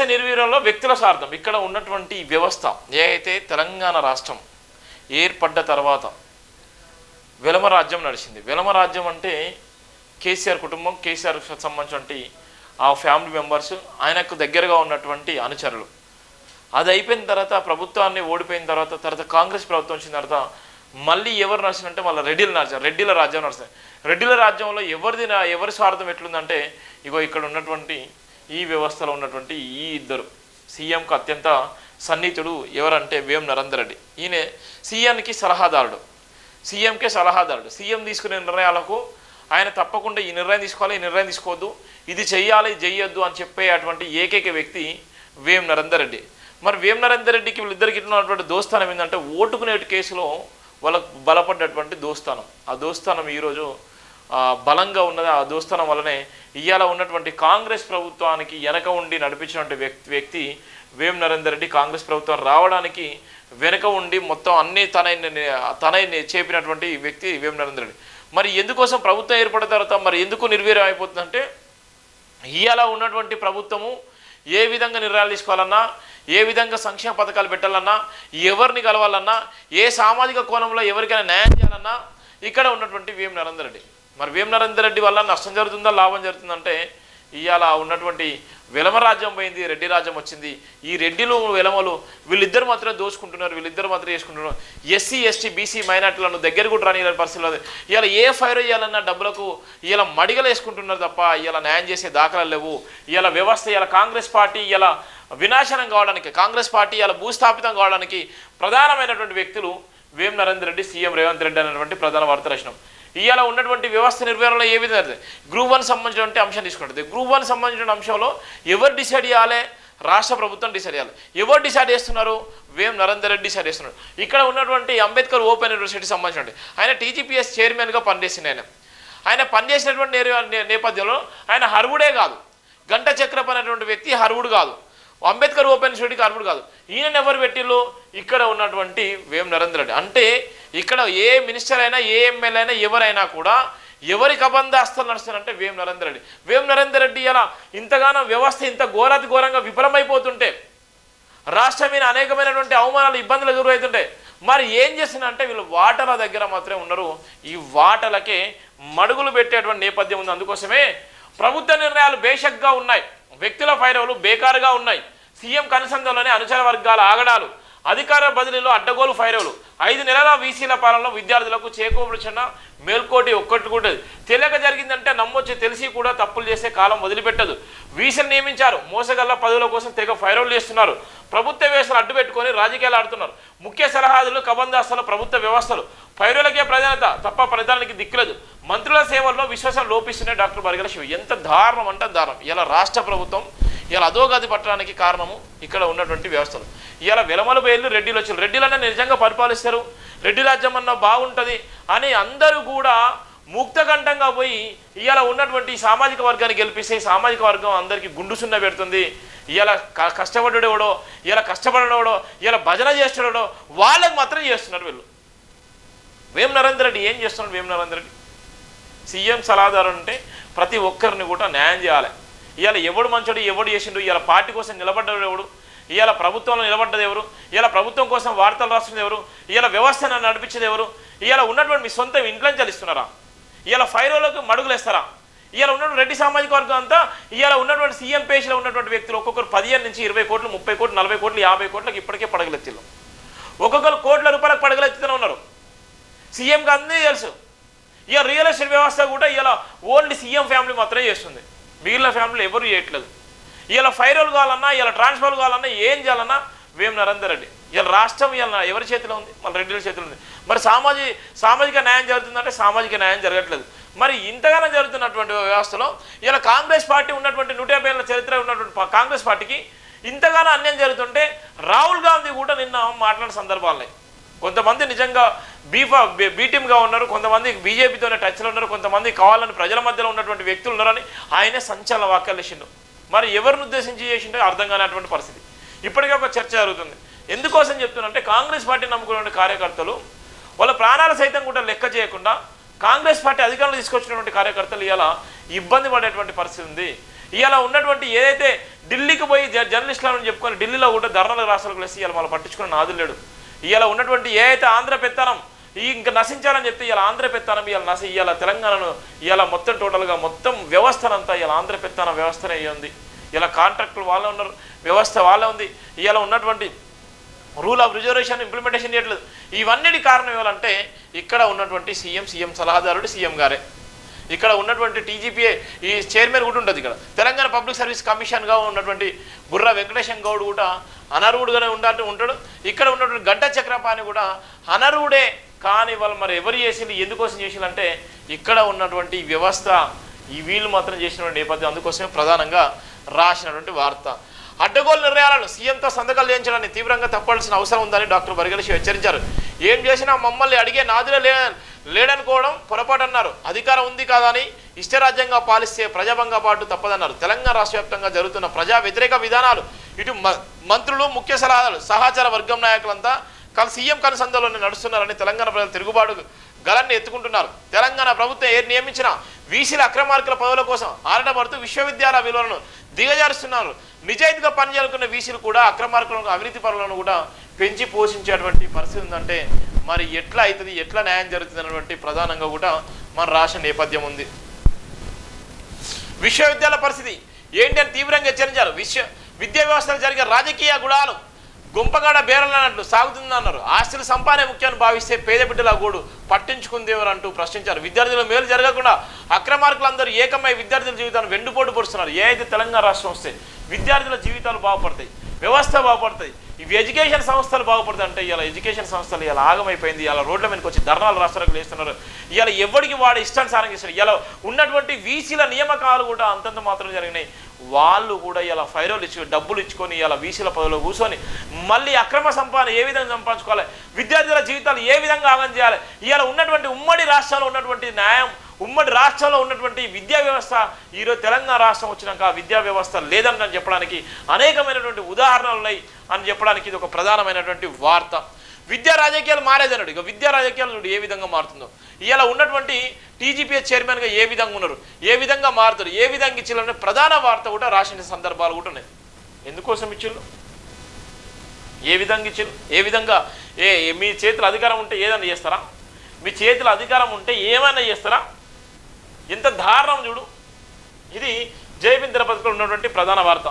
వ్యవస్థ నిర్వీర్యంలో వ్యక్తుల స్వార్థం. ఇక్కడ ఉన్నటువంటి వ్యవస్థ ఏ అయితే తెలంగాణ రాష్ట్రం ఏర్పడ్డ తర్వాత వెలమ రాజ్యం నడిచింది. వెలమ రాజ్యం అంటే కేసీఆర్ కుటుంబం కేసీఆర్ సంబంధించినటువంటి ఆ ఫ్యామిలీ మెంబర్స్ ఆయనకు దగ్గరగా ఉన్నటువంటి అనుచరులు. అది అయిపోయిన తర్వాత ప్రభుత్వాన్ని ఓడిపోయిన తర్వాత తర్వాత కాంగ్రెస్ ప్రభుత్వం వచ్చిన తర్వాత మళ్ళీ ఎవరు నడిచినంటే మళ్ళీ రెడ్డిల నడిచారు రెడ్డిల రాజ్యం నడుస్తుంది రెడ్డిల రాజ్యంలో ఎవరిది ఎవరి స్వార్థం ఎట్లుందంటే ఇగో ఇక్కడ ఉన్నటువంటి ఈ వ్యవస్థలో ఉన్నటువంటి ఈ ఇద్దరు. సీఎంకు అత్యంత సన్నిహితుడు ఎవరంటే వేం నరేందర్ రెడ్డి ఈయన సీఎంకి సలహాదారుడు. సీఎంకే సలహాదారుడు. సీఎం తీసుకునే నిర్ణయాలకు ఆయన తప్పకుండా ఈ నిర్ణయం తీసుకోవాలి ఈ నిర్ణయం తీసుకోవద్దు ఇది చెయ్యాలి ఇది చెయ్యొద్దు అని చెప్పే అటువంటి ఏకైక వ్యక్తి వేం నరేందర్ రెడ్డి మరి వేం నరేందర్ రెడ్డికి వీళ్ళిద్దరికి ఉన్నటువంటి దోస్తానం ఏంటంటే ఓటుకునేటి కేసులో వాళ్ళకు బలపడ్డటువంటి దోస్తానం. ఆ దోస్తానం ఈరోజు బలంగా ఉన్నది ఆ దోస్తానం వల్లనే ఇవాళ ఉన్నటువంటి కాంగ్రెస్ ప్రభుత్వానికి వెనక ఉండి నడిపించినటువంటి వ్యక్తి వ్యక్తి వేం నరేందర్ రెడ్డి కాంగ్రెస్ ప్రభుత్వం రావడానికి వెనక ఉండి మొత్తం అన్ని తన తన చేపినటువంటి వ్యక్తి వేం నరేందర్ రెడ్డి. మరి ఎందుకోసం ప్రభుత్వం ఏర్పడిన తర్వాత మరి ఎందుకు నిర్వీర్యం అయిపోతుందంటే ఇవాళ ఉన్నటువంటి ప్రభుత్వము ఏ విధంగా నిర్ణయాలు తీసుకోవాలన్నా ఏ విధంగా సంక్షేమ పథకాలు పెట్టాలన్నా ఎవరిని కలవాలన్నా ఏ సామాజిక కోణంలో ఎవరికైనా న్యాయం చేయాలన్నా ఇక్కడ ఉన్నటువంటి వేం నరేందర్ రెడ్డి. మరి వేం నరేందర్ రెడ్డి వల్ల నష్టం జరుగుతుందా లాభం జరుగుతుందంటే ఇవాళ ఉన్నటువంటి వెలమ రాజ్యం పోయింది రెడ్డి రాజ్యం వచ్చింది. ఈ రెడ్డిలు వెలమలు వీళ్ళిద్దరు మాత్రమే దోచుకుంటున్నారు వీళ్ళిద్దరు మాత్రమే చేసుకుంటున్నారు. ఎస్సీ ఎస్టీ బీసీ మైనార్టీలను దగ్గర కూడా రాని పరిస్థితులు ఇవాళ ఏ ఫైర్ చేయాలన్న డబ్బులకు ఇలా మడిగలు వేసుకుంటున్నారు తప్ప ఇలా న్యాయం చేసే దాఖలాలు లేవు. ఇలా వ్యవస్థ ఇలా కాంగ్రెస్ పార్టీ ఇలా వినాశనం కావడానికి కాంగ్రెస్ పార్టీ ఇలా భూస్థాపితం కావడానికి ప్రధానమైనటువంటి వ్యక్తులు వేం నరేందర్ రెడ్డి సీఎం రేవంత్ రెడ్డి అనేటువంటి ప్రధాన వార్త రచనం ఇవాళ ఉన్నటువంటి వ్యవస్థ నిర్వహణలో ఏ విధంగా గ్రూప్ వన్ సంబంధించినటువంటి అంశం తీసుకుంటుంది గ్రూప్ వన్ సంబంధించిన అంశంలో ఎవరు డిసైడ్ చేయాలి? రాష్ట్ర ప్రభుత్వం డిసైడ్ చేయాలి. ఎవరు డిసైడ్ చేస్తున్నారు? వేం నరేందర్ రెడ్డి డిసైడ్ చేస్తున్నారు. ఇక్కడ ఉన్నటువంటి అంబేద్కర్ ఓపెన్ యూనివర్సిటీ సంబంధించినటువంటి ఆయన టీజీపీఎస్ చైర్మన్గా పనిచేసింది ఆయన. ఆయన పనిచేసినటువంటి నేపథ్యంలో ఆయన హర్వుడే కాదు. గంట చక్రపు అనేటువంటి వ్యక్తి హర్వుడు కాదు. అంబేద్కర్ ఓపెన్ యూనివర్సిటీకి అర్హుడు కాదు. ఈయన ఎవరు పెట్టిల్లు? ఇక్కడ ఉన్నటువంటి వేం నరేంద్ర రెడ్డి. అంటే ఇక్కడ ఏ మినిస్టర్ అయినా ఏ ఎమ్మెల్యే అయినా ఎవరైనా కూడా ఎవరికి కబంధ నడుస్తారంటే వేం నరేంద్ర రెడ్డి. వేం నరేంద్ర రెడ్డి ఇలా ఇంతగానో వ్యవస్థ ఇంత ఘోరాతి ఘోరంగా విఫలమైపోతుంటే రాష్ట్రం మీద అనేకమైనటువంటి అవమానాలు ఇబ్బందులు ఎదురవుతుంటాయి మరి ఏం చేస్తున్నారంటే వీళ్ళు వాటల దగ్గర మాత్రమే ఉన్నారు. ఈ వాటలకే మడుగులు పెట్టేటువంటి నేపథ్యం ఉంది. అందుకోసమే ప్రభుత్వ నిర్ణయాలు బేషక్గా ఉన్నాయి. వ్యక్తుల ఫైరవులు బేకారుగా ఉన్నాయి. సీఎం కనుసంధంలోనే అనుచర వర్గాల ఆగడాలు. అధికార బదిలీలో అడ్డగోలు ఫైరవులు. ఐదు నెలల వీసీల పాలనలో విద్యార్థులకు చేకూర్చిన మేల్కోటి ఒక్కటి కూడా తెలియక జరిగిందంటే నమ్మొచ్చి తెలిసి కూడా తప్పులు చేసే కాలం వదిలిపెట్టదు. వీసీలు నియమించారు. మోసగల్ల పదవుల కోసం తెగ ఫైరవులు చేస్తున్నారు. ప్రభుత్వ వ్యవస్థలు అడ్డుపెట్టుకొని రాజకీయాలు ఆడుతున్నారు. ముఖ్య సలహాదారులు కబందాస్తున్న ప్రభుత్వ వ్యవస్థలు. పైరులకే ప్రధానత తప్ప ప్రధానికి దిక్కులేదు. మంత్రుల సేవల్లో విశ్వాసం లోపిస్తున్నాయి డాక్టర్ బరిగల శివ. ఎంత దారుణం అంటే దారుణం. ఇలా రాష్ట్ర ప్రభుత్వం ఇలా అధోగతి పట్టడానికి కారణము ఇక్కడ ఉన్నటువంటి వ్యవస్థలు. ఇలా వెలమలు బయలు రెడ్డిలు వచ్చారు. రెడ్డిలన్నా నిజంగా పరిపాలిస్తారు. రెడ్డి రాజ్యం అన్న బాగుంటుంది అని అందరూ కూడా ముక్తకంఠంగా పోయి ఇవాళ ఉన్నటువంటి సామాజిక వర్గాన్ని గెలిపిస్తే సామాజిక వర్గం అందరికీ గుండు సున్న పెడుతుంది. ఇలా క- ఇలా కష్టపడేవాడో ఇలా భజన చేస్తున్నాడో వాళ్ళకి మాత్రం చేస్తున్నారు వీళ్ళు. వేం నరేంద్ర రెడ్డి ఏం చేస్తున్నాడు వేం నరేంద్ర రెడ్డి? సీఎం సలహాదారు అంటే ప్రతి ఒక్కరిని కూడా న్యాయం చేయాలి. ఇవాళ ఎవడు మంచోడు ఎవడు చేసిండు ఇవాళ పార్టీ కోసం నిలబడ్డాడు ఎవడు? ఇవాళ ప్రభుత్వంలో నిలబడ్డది ఎవరు? ఇవాళ ప్రభుత్వం కోసం వార్తలు రాస్తుంది ఎవరు? ఇవాళ వ్యవస్థను నడిపించేది ఎవరు? ఇవాళ ఉన్నటువంటి మీ సొంత ఇంట్లో చలిస్తున్నారా? ఇవాళ ఫైరోలకు మడుగులేస్తారా? ఇవాళ ఉన్నటువంటి రెడ్డి సామాజిక వర్గం అంతా ఇవాళ ఉన్నటువంటి సీఎం పేజ్లో ఉన్నటువంటి వ్యక్తులు ఒక్కొక్కరు పదిహేను నుంచి ఇరవై కోట్లు ముప్పై కోట్లు నలభై కోట్లు యాభై కోట్లకు ఇప్పటికే పడగలెత్తిళ్ళు. ఒక్కొక్కరు కోట్ల రూపాయలకు పడగలెత్తుతూనే ఉన్నారు. సీఎంకి అందరికీ తెలుసు. ఇక రియల్ ఎస్టేట్ వ్యవస్థ కూడా ఇలా ఓన్లీ సీఎం ఫ్యామిలీ మాత్రమే చేస్తుంది. మిగిలిన ఫ్యామిలీలో ఎవరు చేయట్లేదు. ఇలా ఫైరల్ కావాలన్నా ఇలా ట్రాన్స్ఫర్ కావాలన్నా ఏం చేయాలన్నా వేం నరేందర్ రెడ్డి. ఇలా రాష్ట్రం ఇలా ఎవరి చేతిలో ఉంది? మన రెడ్డిల చేతిలో ఉంది. మరి సామాజిక సామాజిక న్యాయం జరుగుతుందంటే సామాజిక న్యాయం జరగట్లేదు. మరి ఇంతగానో జరుగుతున్నటువంటి వ్యవస్థలో ఇలా కాంగ్రెస్ పార్టీ ఉన్నటువంటి నూట యాభై ఏళ్ళ చరిత్ర ఉన్నటువంటి కాంగ్రెస్ పార్టీకి ఇంతగానో అన్యాయం జరుగుతుంటే రాహుల్ గాంధీ కూడా నిన్న మాట్లాడిన సందర్భాలున్నాయి కొంతమంది నిజంగా బీఫా బీటీఎంగా ఉన్నారు కొంతమంది బీజేపీతోనే టచ్లో ఉన్నారు కొంతమంది కావాలని ప్రజల మధ్యలో ఉన్నటువంటి వ్యక్తులు ఉన్నారని ఆయనే సంచలన వ్యాఖ్యలు చేసిండు. మరి ఎవరిని ఉద్దేశించి చేసిండో అర్థం కానటువంటి పరిస్థితి. ఇప్పటికే ఒక చర్చ జరుగుతుంది. ఎందుకోసం చెప్తున్నానంటే కాంగ్రెస్ పార్టీ నమ్ముకున్న కార్యకర్తలు వాళ్ళ ప్రాణాలు సైతం కూడా లెక్క చేయకుండా కాంగ్రెస్ పార్టీ అధికారంలో తీసుకొచ్చినటువంటి కార్యకర్తలు ఇలా ఇబ్బంది పడేటువంటి పరిస్థితి ఉంది. ఇవాళ ఉన్నటువంటి ఏదైతే ఢిల్లీకి పోయి జ- జర్నలిస్టులను చెప్పుకొని ఢిల్లీలో కూడా ధర్నాలు రాష్ట్రాలకు లేసి ఇవాళ వాళ్ళు పట్టించుకున్న నాదులు లేడు. ఇలా ఉన్నటువంటి ఏదైతే ఆంధ్ర పెత్తనం ఈ ఇంకా నశించాలని చెప్తే ఇలా ఆంధ్ర పెత్తనం ఇలా నశ ఇలా తెలంగాణను ఇలా మొత్తం టోటల్గా మొత్తం వ్యవస్థనంతా ఇలా ఆంధ్ర పెత్తనం వ్యవస్థనే అయ్యి ఉంది. ఇలా కాంట్రాక్టులు వాళ్ళే ఉన్నారు వ్యవస్థ వాళ్ళే ఉంది. ఇలా ఉన్నటువంటి రూల్ ఆఫ్ రిజర్వేషన్ ఇంప్లిమెంటేషన్ చేయట్లేదు. ఇవన్నిటి కారణం ఏమంటే ఇక్కడ ఉన్నటువంటి సీఎం సీఎం సలహాదారుడు సీఎం గారే. ఇక్కడ ఉన్నటువంటి టీజీపీఏ ఈ చైర్మన్ కూడా ఉంటుంది ఇక్కడ. తెలంగాణ పబ్లిక్ సర్వీస్ కమిషన్గా ఉన్నటువంటి బుర్ర వెంకటేశం గౌడ్ కూడా అనర్హుడుగానే ఉండాలి ఉంటాడు. ఇక్కడ ఉన్నటువంటి గడ్డ చక్రపాణి కూడా అనర్హుడే కానీ వాళ్ళు మరి ఎవరు చేసింది ఎందుకోసం చేసిందంటే ఇక్కడ ఉన్నటువంటి వ్యవస్థ ఈ వీళ్ళు మాత్రం చేసినటువంటి నేపథ్యం అందుకోసమే ప్రధానంగా రాసినటువంటి వార్త. అడ్డగోలు నిర్ణయాలను సీఎంతో సంతకాలు చేయించడాన్ని తీవ్రంగా తప్పాల్సిన అవసరం ఉందని డాక్టర్ బరిగలిషి హెచ్చరించారు. ఏం చేసినా మమ్మల్ని అడిగే నాదులే లే లేడనుకోవడం పొరపాటు అన్నారు అధికారం ఉంది కాదని ఇష్టరాజ్యంగా పాలిస్తే ప్రజాభంగా పాటు తప్పదన్నారు. తెలంగాణ రాష్ట్ర వ్యాప్తంగా జరుగుతున్న ప్రజా వ్యతిరేక విధానాలు ఇటు మ- మంత్రులు ముఖ్య సలహాదారులు సహచర వర్గం నాయకులంతా కలిసి సీఎం కనుసంధంలోనే నడుస్తున్నారని తెలంగాణ ప్రజలు తిరుగుబాటు గలన్ని ఎత్తుకుంటున్నారు. తెలంగాణ ప్రభుత్వం ఏ నియమించిన వీసీల అక్రమార్కుల పదవుల కోసం ఆరటపడుతూ విశ్వవిద్యాలయ విలువలను దిగజారుస్తున్నారు. నిజాయితీగా పనిచేయాలనుకున్న వీసీలు కూడా అక్రమార్కులను అవినీతి పరులను కూడా పెంచి పోషించేటువంటి పరిస్థితి ఉందంటే మరి ఎట్లా అవుతుంది ఎట్లా న్యాయం జరుగుతుంది అనేటువంటి ప్రధానంగా కూడా మన రాష్ట్ర నేపథ్యం ఉంది. విశ్వవిద్యాలయ పరిస్థితి ఏంటి అని తీవ్రంగా హెచ్చరించారు విశ్వ విద్యా వ్యవస్థలో జరిగే రాజకీయ గుణాలు గుంపగాడ బేరలన్నట్లు సాగుతుందన్నారు. ఆస్తులు సంపాదనే ముఖ్యాన్ని భావిస్తే పేద బిడ్డల గూడు పట్టించుకుందేవారు అంటూ ప్రశ్నించారు. విద్యార్థుల మేలు జరగకుండా అక్రమార్కులందరూ ఏకమై విద్యార్థుల జీవితాన్ని వెండుపోటు పొడుస్తున్నారు ఏ అయితే తెలంగాణ రాష్ట్రం వస్తే విద్యార్థుల జీవితాలు బాగుపడతాయి వ్యవస్థ బాగుపడతాయి. ఇవి ఎడ్యుకేషన్ సంస్థలు బాగుపడతాయి అంటే ఇలా ఎడ్యుకేషన్ సంస్థలు ఇలా ఆగమైపోయింది. ఇలా రోడ్ల మీదకి వచ్చి ధర్నాలు రాష్ట్రాలకు వేస్తున్నారు ఇలా ఎవరికి వాడు ఇష్టానుసారం చేస్తారు ఇలా ఉన్నటువంటి వీసీల నియామకాలు కూడా అంతంత మాత్రం జరిగినాయి. వాళ్ళు కూడా ఇలా ఫైరోలు ఇచ్చి డబ్బులు ఇచ్చుకొని ఇలా వీసీల పదవిలో కూర్చొని మళ్ళీ అక్రమ సంపాదన ఏ విధంగా సంపాదించుకోవాలి? విద్యార్థుల జీవితాలు ఏ విధంగా ఆగం చేయాలి? ఇలా ఉన్నటువంటి ఉమ్మడి రాష్ట్రాల్లో ఉన్నటువంటి న్యాయం ఉమ్మడి రాష్ట్రంలో ఉన్నటువంటి విద్యా వ్యవస్థ ఈరోజు తెలంగాణ రాష్ట్రం వచ్చినాక ఆ విద్యా వ్యవస్థ లేదని చెప్పడానికి అనేకమైనటువంటి ఉదాహరణలు ఉన్నాయి అని చెప్పడానికి ఇది ఒక ప్రధానమైనటువంటి వార్త. విద్యా రాజకీయాలు మారేదన్నాడు. ఇక విద్యా రాజకీయాలు చూడు ఏ విధంగా మారుతుందో. ఇలా ఉన్నటువంటి టీజీపీఎస్ చైర్మన్గా ఏ విధంగా ఉన్నారు? ఏ విధంగా మారుతారు? ఏ విధంగా ఇచ్చిల్లు ప్రధాన వార్త కూడా రాసిన సందర్భాలు కూడా ఉన్నాయి. ఎందుకోసం ఇచ్చిళ్ళు? ఏ విధంగా ఇచ్చిళ్ళు? ఏ విధంగా? ఏ ఏ- మీ చేతిలో అధికారం ఉంటే ఏదైనా చేస్తారా? మీ చేతిలో అధికారం ఉంటే ఏమైనా చేస్తారా? ఎంత దారుణం చూడు. ఇది జయబింద్ర పథకంలో ఉన్నటువంటి ప్రధాన వార్త.